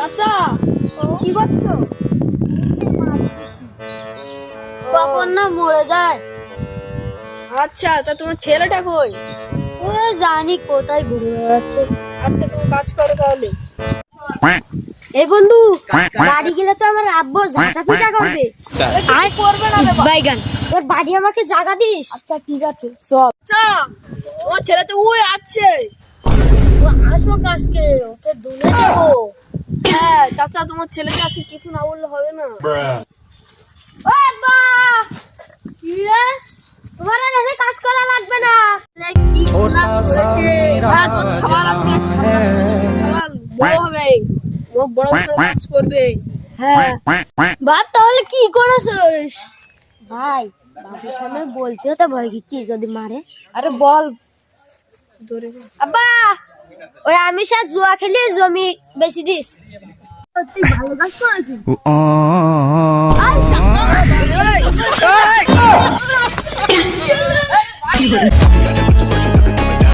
চাচা কি করছ? কখন না মরে যায়? আচ্ছা তা তোমার ছেলেটা কই? ও জানি কোথায় ঘুরে বেড়াচ্ছে। আচ্ছা তুমি কাজ করো তাহলে। এই বন্ধু বাড়ি গেলে তো আমার আব্বু ঝাঁটা পিটা করবে। আর করবে না বাইগান তোর বাড়ি আমাকে জায়গা দিস। আচ্ছা ঠিক আছে চল। আচ্ছা তোমার ছেলে তো ওই আছে ও আসব কাজকে ওকে দুলে দেবো। চাচা তোমার ছেলের কাছে কিছু না বললে হবে না। কাজ করা লাগবে কি হ্যাঁ কাজ করবে। হ্যাঁ। বাপ তাহলে কি করেছিস? ভাই বাপের সামনে বলতেও তো ভয় কি যদি মারে। আরে বল। বল। আব্বা ওই আমি সাথে জুয়া খেলি জমি বেশি দিস। তুই ভালো কাজ আই এই!